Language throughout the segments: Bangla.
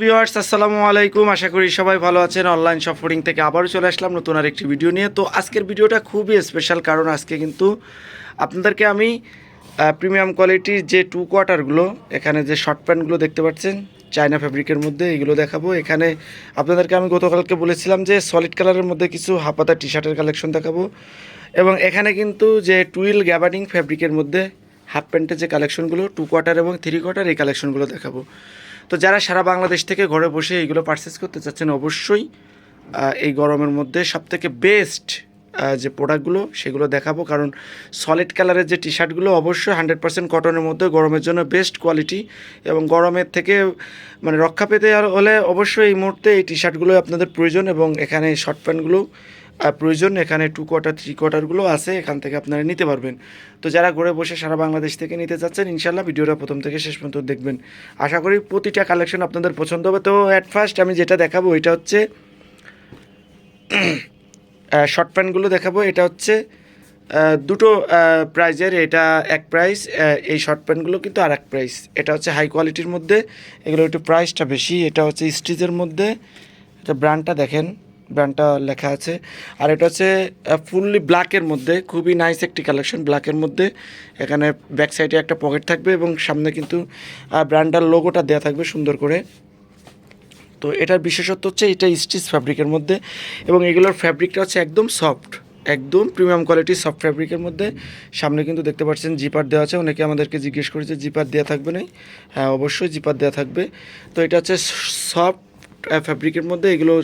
ভিউয়ার্স আসসালামু আলাইকুম। আশা করি সবাই ভালো আছেন। অনলাইন শপিং থেকে আবারও চলে আসলাম নতুন আর একটি ভিডিও নিয়ে। তো আজকের ভিডিওটা খুবই স্পেশাল কারণ আজকে কিন্তু আপনাদেরকে আমি প্রিমিয়াম কোয়ালিটির যে টু কোয়ার্টারগুলো এখানে যে শর্ট প্যান্টগুলো দেখতে পাচ্ছেন চায়না ফ্যাব্রিকের মধ্যে এগুলো দেখাবো। এখানে আপনাদেরকে আমি গতকালকে বলেছিলাম যে সলিড কালারের মধ্যে কিছু হাফাতা টি শার্টের কালেকশন দেখাবো। এবং এখানে কিন্তু যে টুইল গ্যাবার্ডিং ফ্যাব্রিকের মধ্যে হাফ প্যান্টের যে কালেকশনগুলো টু কোয়ার্টার এবং থ্রি কোয়ার্টার এই কালেকশনগুলো দেখাবো। তো যারা সারা বাংলাদেশ থেকে ঘরে বসে এইগুলো পারচেস করতে চাচ্ছেন, অবশ্যই এই গরমের মধ্যে সবথেকে বেস্ট যে প্রোডাক্টগুলো সেগুলো দেখাবো। কারণ সলিড কালারের যে টি শার্টগুলো অবশ্যই হান্ড্রেড পার্সেন্ট কটনের মধ্যে গরমের জন্য বেস্ট কোয়ালিটি এবং গরমের থেকে মানে রক্ষা পেতে হলে অবশ্যই এই মুহূর্তে এই টি শার্টগুলো আপনাদের প্রয়োজন এবং এখানে শর্ট প্যান্টগুলো প্রয়োজন এখানে টু কোয়ার্টার থ্রি কোয়ার্টারগুলো আছে, এখান থেকে আপনারা নিতে পারবেন। তো যারা ঘরে বসে সারা বাংলাদেশ থেকে নিতে চাচ্ছেন ইনশাল্লাহ ভিডিওটা প্রথম থেকে শেষ পর্যন্ত দেখবেন। আশা করি প্রতিটা কালেকশন আপনাদের পছন্দ হবে। তো অ্যাট ফার্স্ট আমি যেটা দেখাবো, এটা হচ্ছে শর্ট প্যান্টগুলো দেখাবো। এটা হচ্ছে দুটো প্রাইজের এটা এক প্রাইস এই শর্ট প্যান্টগুলো কিন্তু আর এক প্রাইস এটা হচ্ছে হাই কোয়ালিটির মধ্যে। এগুলো একটু প্রাইসটা বেশি। এটা হচ্ছে স্টিচের মধ্যে। এটা ব্র্যান্ডটা দেখেন। ব্র্যান্ডটা লেখা আছে। আর এটা হচ্ছে ফুললি ব্ল্যাকের মধ্যে, খুবই নাইস একটি কালেকশন ব্ল্যাকের মধ্যে। এখানে ব্যাক সাইডে একটা পকেট থাকবে এবং সামনে কিন্তু ব্র্যান্ডার লোগোটা দেওয়া থাকবে সুন্দর করে। তো এটার বিশেষত্ব হচ্ছে, এটা স্টিচ ফ্যাব্রিকের মধ্যে এবং এগুলোর ফ্যাব্রিকটা হচ্ছে একদম সফট একদম প্রিমিয়াম কোয়ালিটির সফট ফ্যাব্রিকের মধ্যে। সামনে কিন্তু দেখতে পাচ্ছেন জিপার দেওয়া আছে। অনেকে আমাদেরকে জিজ্ঞেস করেছে জিপার দেওয়া থাকবে না হ্যাঁ অবশ্যই জিপার দেওয়া থাকবে। তো এটা হচ্ছে সফট ফ্যাব্রিকের মধ্যে এগুলো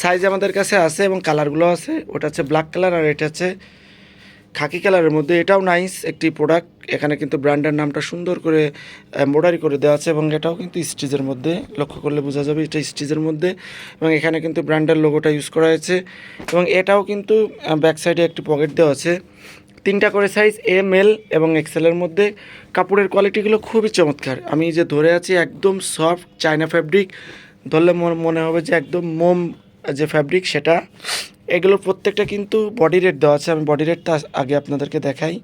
সাইজ আমাদের কাছে আছে এবং কালারগুলো আছে। ওটা হচ্ছে ব্ল্যাক কালার আর এটা হচ্ছে খাকি কালারের মধ্যে। এটাও নাইস একটি প্রোডাক্ট এখানে কিন্তু ব্র্যান্ডের নামটা সুন্দর করে এম্ব্রয়ডারি করে দেওয়া আছে এবং এটাও কিন্তু স্টিচের মধ্যে। লক্ষ্য করলে বোঝা যাবে এটা স্টিচের মধ্যে এবং এখানে কিন্তু ব্র্যান্ডের লোগোটা ইউজ করা হয়েছে এবং এটাও কিন্তু ব্যাক সাইডে একটি পকেট দেওয়া আছে। তিনটা করে সাইজ এম এল এবং এক্সেলের মধ্যে। কাপড়ের কোয়ালিটিগুলো খুবই চমৎকার। আমি যে ধরে আছি একদম সফট চায়না ফ্যাব্রিক ধরলে মনে- হবে যে একদম মোম যে ফ্যাব্রিক সেটা, এগুলো প্রত্যেকটা কিন্তু বডি রেট দেওয়া আছে। আমি বডি রেটটা আগে আপনাদেরকে দেখাই।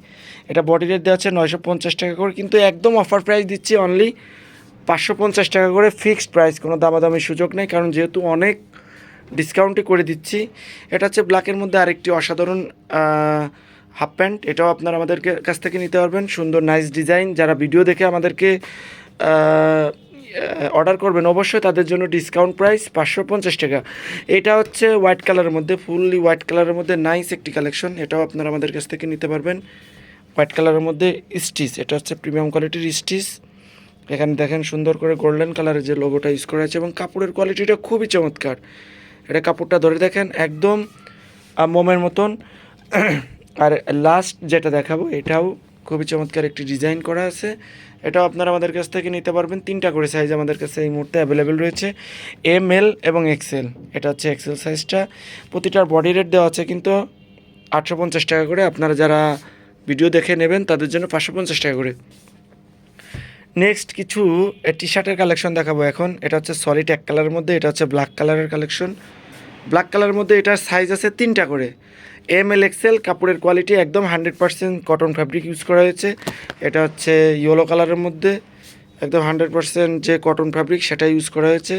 এটা বডি রেট দেওয়া আছে নয়শো পঞ্চাশ টাকা করে, কিন্তু একদম অফার প্রাইস দিচ্ছি অনলি পাঁচশো পঞ্চাশ টাকা করে ফিক্সড প্রাইস কোনো দামাদামি সুযোগ নেই, কারণ যেহেতু অনেক ডিসকাউন্টে করে দিচ্ছি। এটা হচ্ছে ব্ল্যাকের মধ্যে আরেকটি অসাধারণ হাফ প্যান্ট এটাও আপনারা আমাদেরকে কাছ থেকে নিতে পারবেন। সুন্দর নাইস ডিজাইন যারা ভিডিও দেখে আমাদেরকে অর্ডার করবেন, অবশ্যই তাদের জন্য ডিসকাউন্ট প্রাইস পাঁচশো পঞ্চাশ টাকা। এটা হচ্ছে হোয়াইট কালারের মধ্যে ফুললি হোয়াইট কালারের মধ্যে নাইস একটি কালেকশন এটাও আপনারা আমাদের কাছ থেকে নিতে পারবেন। হোয়াইট কালারের মধ্যে স্টিচ এটা হচ্ছে প্রিমিয়াম কোয়ালিটির স্টিচ এখানে দেখেন সুন্দর করে গোল্ডেন কালারের যে লোগোটা ইউজ করা আছে এবং কাপড়ের কোয়ালিটিটা খুবই চমৎকার। এটা কাপড়টা ধরে দেখেন একদম মোমের মতন। আর লাস্ট যেটা দেখাবো, এটাও খুবই চমৎকার একটি ডিজাইন করা আছে। এটাও আপনারা আমাদের কাছ থেকে নিতে পারবেন। তিনটা করে সাইজ আমাদের কাছে এই মুহূর্তে অ্যাভেলেবেল রয়েছে। এম এল এবং এক্সেল এটা হচ্ছে এক্সেল সাইজটা প্রতিটার বডি রেট দেওয়া আছে কিন্তু আটশো পঞ্চাশ টাকা করে। আপনারা যারা ভিডিও দেখে নেবেন, তাদের জন্য পাঁচশো পঞ্চাশ টাকা করে। নেক্সট কিছু টি শার্টের কালেকশন দেখাবো এখন। এটা হচ্ছে সলিড এক কালারের মধ্যে, এটা হচ্ছে ব্ল্যাক কালারের কালেকশন ব্ল্যাক কালারের মধ্যে এটার সাইজ আছে তিনটা করে। এম এল এক্সেল কাপড়ের কোয়ালিটি একদম hundred percent cotton fabric use করা হয়েছে। এটা হচ্ছে ইয়েলো কালারের মধ্যে। একদম হান্ড্রেড পার্সেন্ট যে কটন ফ্যাব্রিক সেটা ইউজ করা হয়েছে।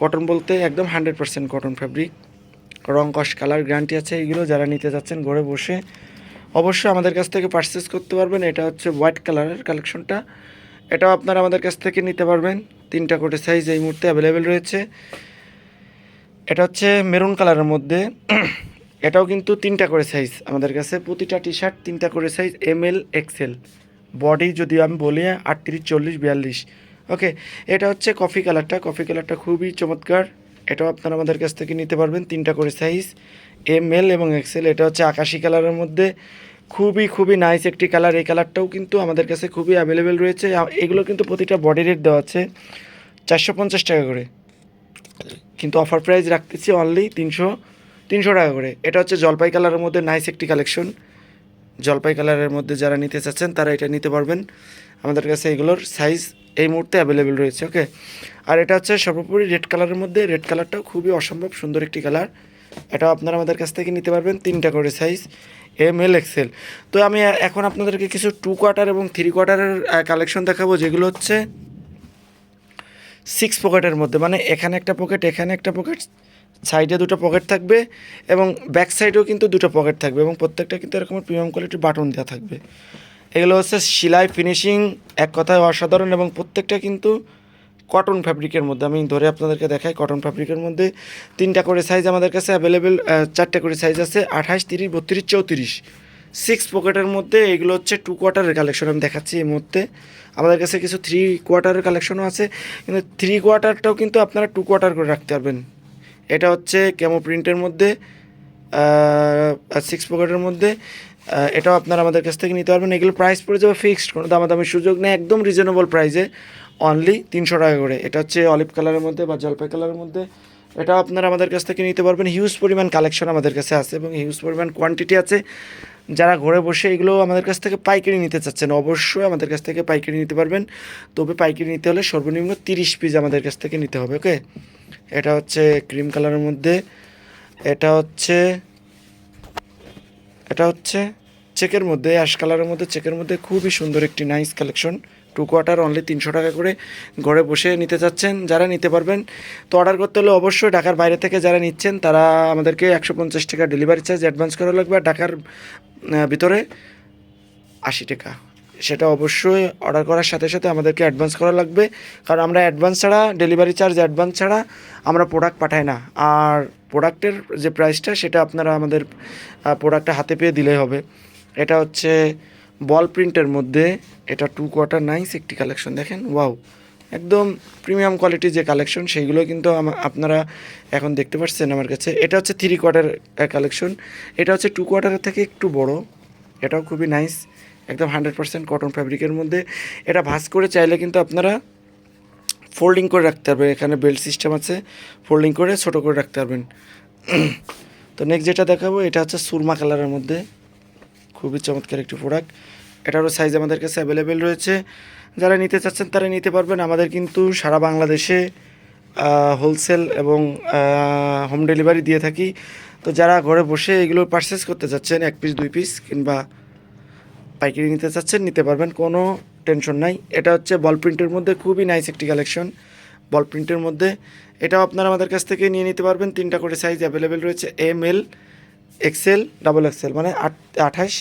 কটন বলতে একদম হান্ড্রেড পার্সেন্ট কটন ফ্যাব্রিক রং কস কালার গ্যারান্টি আছে এইগুলো যারা নিতে যাচ্ছেন ঘরে বসে অবশ্যই আমাদের কাছ থেকে পারচেস করতে পারবেন। এটা হচ্ছে হোয়াইট কালারের কালেকশনটা এটাও আপনারা আমাদের কাছ থেকে নিতে পারবেন। তিনটা করে সাইজ এই মুহূর্তে অ্যাভেলেবেল রয়েছে। এটা হচ্ছে মেরুন কালারের মধ্যে। এটাও কিন্তু তিনটা করে সাইজ আমাদের কাছে। প্রতিটা টি শার্ট তিনটা করে size M L XL body যদি আমি বলি, আটত্রিশ, চল্লিশ, বিয়াল্লিশ। ওকে এটা হচ্ছে কফি কালারটা কফি কালারটা খুবই চমৎকার। এটাও আপনারা আমাদের কাছ থেকে নিতে পারবেন তিনটা করে সাইজ এম এল এবং এক্সেল এটা হচ্ছে আকাশি কালারের মধ্যে। খুবই খুবই নাইস একটি কালার এই কালারটাও কিন্তু আমাদের কাছে খুবই অ্যাভেলেবেল রয়েছে। এগুলো কিন্তু প্রতিটা বডি রেট দেওয়া আছে চারশো পঞ্চাশ টাকা করে। কিন্তু অফার প্রাইস রাখতেছি অনলি তিনশো তিনশো টাকা করে। এটা হচ্ছে জলপাই কালারের মধ্যে নাইস একটি কালেকশন জলপাই কালারের মধ্যে যারা নিতে চাচ্ছেন, তারা এটা নিতে পারবেন। আমাদের কাছে এগুলোর সাইজ এই মুহূর্তে অ্যাভেলেবেল রয়েছে ওকে আর এটা হচ্ছে সর্বোপরি রেড কালারের মধ্যে। রেড কালারটাও খুবই অসম্ভব সুন্দর একটি কালার এটাও আপনারা আমাদের কাছ থেকে নিতে পারবেন তিনটা করে সাইজ এম এল এক্সেল তো আমি এখন আপনাদেরকে কিছু টু কোয়ার্টার এবং থ্রি কোয়ার্টারের কালেকশন দেখাবো, যেগুলো হচ্ছে সিক্স পকেটের মধ্যে। মানে এখানে একটা পকেট এখানে একটা পকেট সাইডে দুটো পকেট থাকবে এবং ব্যাক সাইডেও কিন্তু দুটো পকেট থাকবে এবং প্রত্যেকটা কিন্তু এরকম প্রিমিয়াম কোয়ালিটির বাটন দেওয়া থাকবে। এগুলো হচ্ছে সেলাই ফিনিশিং এক কথায় অসাধারণ এবং প্রত্যেকটা কিন্তু কটন ফ্যাব্রিকের মধ্যে। আমি ধরে আপনাদেরকে দেখাই কটন ফ্যাব্রিকের মধ্যে তিনটা করে সাইজ আমাদের কাছে অ্যাভেলেবেল চারটে করে সাইজ আছে, আঠাশ, তিরিশ, বত্রিশ, চৌত্রিশ। সিক্স পকেটের মধ্যে এগুলো হচ্ছে টু কোয়ার্টারের কালেকশন আমি দেখাচ্ছি এই মুহূর্তে। আমাদের কাছে কিছু থ্রি কোয়ার্টারের কালেকশনও আছে, কিন্তু থ্রি কোয়ার্টারটাও কিন্তু আপনারা টু কোয়ার্টার করে রাখতে পারবেন। এটা হচ্ছে ক্যামো প্রিন্টের মধ্যে সিক্স পকেটের মধ্যে এটাও আপনারা আমাদের কাছ থেকে নিতে পারবেন। এগুলো প্রাইস পড়ে যাবে ফিক্সড কোনো দামাদামি সুযোগ নেই, একদম রিজনেবল প্রাইসে অনলি তিনশো টাকা করে। এটা হচ্ছে অলিভ কালারের মধ্যে বা জলপাই কালারের মধ্যে। এটাও আপনারা আমাদের কাছ থেকে নিতে পারবেন। হিউজ পরিমাণ কালেকশন আমাদের কাছে আছে এবং হিউজ পরিমাণ কোয়ান্টিটি আছে। যারা ঘরে বসে এগুলো আমাদের কাছ থেকে পাইকারি নিতে চাচ্ছেন, অবশ্যই আমাদের কাছ থেকে পাইকারি নিতে পারবেন। তবে পাইকারি নিতে হলে সর্বনিম্ন তিরিশ পিস আমাদের কাছ থেকে নিতে হবে, ওকে? এটা হচ্ছে ক্রিম কালারের মধ্যে, এটা হচ্ছে এটা হচ্ছে চেকের মধ্যে, অ্যাশ কালারের মধ্যে, চেকের মধ্যে খুবই সুন্দর একটি nice collection. Two quarter only তিনশো টাকা করে ঘরে বসে নিতে চাচ্ছেন, যারা নিতে পারবেন, তো অর্ডার করতে হলে অবশ্যই ঢাকার বাইরে থেকে যারা নিচ্ছেন, তারা আমাদেরকে একশো পঞ্চাশ টাকা ডেলিভারি চার্জ অ্যাডভান্স করা লাগবে, আর ঢাকার ভিতরে আশি টাকা। সেটা অবশ্যই অর্ডার করার সাথে সাথে আমাদেরকে অ্যাডভান্স করা লাগবে, কারণ আমরা অ্যাডভান্স ছাড়া ডেলিভারি চার্জ অ্যাডভান্স ছাড়া আমরা প্রোডাক্ট পাঠাই না। আর প্রোডাক্টের যে প্রাইসটা সেটা আপনারা আমাদের প্রোডাক্টটা হাতে পেয়ে দিলেই হবে। এটা হচ্ছে বল প্রিন্টের মধ্যে এটা টু কোয়ার্টার নাইস একটি কালেকশন দেখেন? ওয়াও একদম প্রিমিয়াম কোয়ালিটির যে কালেকশন সেইগুলো কিন্তু আপনারা এখন দেখতে পাচ্ছেন আমার কাছে। এটা হচ্ছে থ্রি কোয়ার্টার কালেকশন এটা হচ্ছে টু কোয়ার্টারের থেকে একটু বড়। এটাও খুবই নাইস একদম হান্ড্রেড পার্সেন্ট কটন ফ্যাব্রিকের মধ্যে। এটা ভাঁজ করে চাইলে কিন্তু আপনারা ফোল্ডিং করে রাখতে পারবেন। এখানে বেল্ট সিস্টেম আছে ফোল্ডিং করে ছোটো করে রাখতে পারবেন। তো নেক্সট যেটা দেখাবো, এটা হচ্ছে সুরমা কালারের মধ্যে। খুবই চমৎকার একটি প্রোডাক্ট এটারও সাইজ আমাদের কাছে অ্যাভেলেবেল রয়েছে। যারা নিতে চাচ্ছেন তারা নিতে পারবেন। আমাদের কিন্তু সারা বাংলাদেশে হোলসেল এবং হোম ডেলিভারি দিয়ে থাকি। তো যারা ঘরে বসে এগুলো পারচেস করতে চাচ্ছেন, এক পিস দুই পিস কিংবা পাইকারি নিতে চাচ্ছেন, নিতে পারবেন। কোনো টেনশন নাই। এটা হচ্ছে বল প্রিন্টের মধ্যে খুবই নাইস একটি কালেকশন বল প্রিন্টের মধ্যে। এটাও আপনারা আমাদের কাছ থেকে নিয়ে নিতে পারবেন। তিনটা করে সাইজ অ্যাভেলেবেল রয়েছে। M L XL double XL মানে আট, আঠাশ,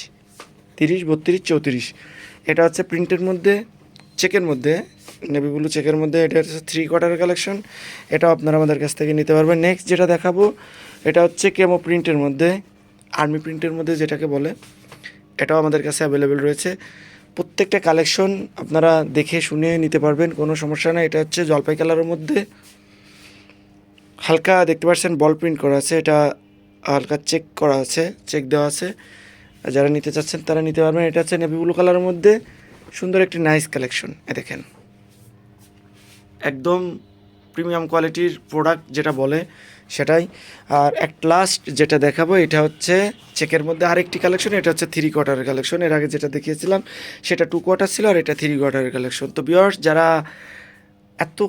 তিরিশ, বত্রিশ, চৌত্রিশ। এটা হচ্ছে প্রিন্টের মধ্যে চেকের মধ্যে নেভি ব্লু চেকের মধ্যে, এটা হচ্ছে থ্রি কোয়ার্টারের কালেকশন এটাও আপনারা আমাদের কাছ থেকে নিতে পারবেন। নেক্সট যেটা দেখাবো, এটা হচ্ছে কেমো প্রিন্টের মধ্যে আর্মি প্রিন্টের মধ্যে যেটাকে বলে, এটাও আমাদের কাছে অ্যাভেলেবেল রয়েছে। প্রত্যেকটা কালেকশন আপনারা দেখে শুনে নিতে পারবেন, কোনো সমস্যা নেই। এটা হচ্ছে জলপাই কালারের মধ্যে। হালকা দেখতে পাচ্ছেন বল প্রিন্ট করা আছে। এটা হালকা চেক করা আছে চেক দেওয়া আছে। যারা নিতে চাচ্ছেন তারা নিতে পারবেন। এটা হচ্ছে নেভি ব্লু কালারের মধ্যে সুন্দর একটি নাইস কালেকশন এ দেখেন। একদম প্রিমিয়াম কোয়ালিটির প্রোডাক্ট যেটা বলে সেটাই। আর এক লাস্ট যেটা দেখাবো, এটা হচ্ছে চেকের মধ্যে আরেকটি কালেকশন এটা হচ্ছে থ্রি কোয়ার্টারের কালেকশন এর আগে যেটা দেখিয়েছিলাম, সেটা টু কোয়ার্টার ছিল আর এটা থ্রি কোয়ার্টারের কালেকশন তো বিয়ার্স যারা এত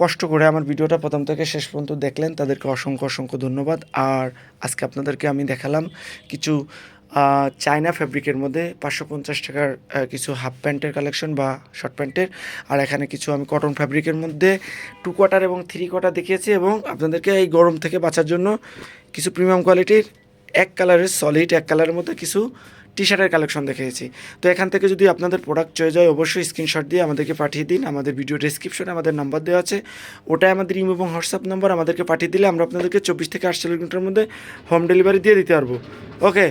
কষ্ট করে আমার ভিডিওটা প্রথম থেকে শেষ পর্যন্ত দেখলেন, তাদেরকে অসংখ্য অসংখ্য ধন্যবাদ। আর আজকে আপনাদেরকে আমি দেখালাম কিছু চায়না ফ্যাব্রিকের মধ্যে পাঁচশো পঞ্চাশ টাকার কিছু হাফ প্যান্টের কালেকশন বা শর্ট প্যান্টের। আর এখানে কিছু আমি কটন ফ্যাব্রিকের মধ্যে টু কোয়ার্টার এবং থ্রি কোয়ার্টার দেখিয়েছি এবং আপনাদেরকে এই গরম থেকে বাঁচার জন্য কিছু প্রিমিয়াম কোয়ালিটির এক কালারের সলিড এক কালারের মধ্যে কিছু টি শার্টের কালেকশন দেখিয়েছি। তো এখান থেকে যদি আপনাদের প্রোডাক্ট চয়েস যায়, অবশ্যই স্ক্রিনশট দিয়ে আমাদেরকে পাঠিয়ে দিন। আমাদের ভিডিও ডেসক্রিপশনে আমাদের নাম্বার দেওয়া আছে। ওটাই আমাদের ইমো এবং হোয়াটসঅ্যাপ নাম্বার আমাদেরকে পাঠিয়ে দিলে আমরা আপনাদেরকে চব্বিশ থেকে আটচল্লিশ ঘণ্টার মধ্যে হোম ডেলিভারি দিয়ে দিতে পারব। ওকে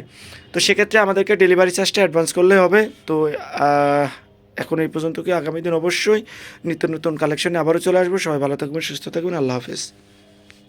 তো সেক্ষেত্রে আমাদেরকে ডেলিভারি চার্জটা অ্যাডভান্স করলে হবে। তো এখন এই পর্যন্ত কি আগামী দিন অবশ্যই নিত্য নতুন কালেকশনে আবারও চলে আসব। সবাই ভালো থাকবেন, সুস্থ থাকবেন। আল্লাহ হাফেজ।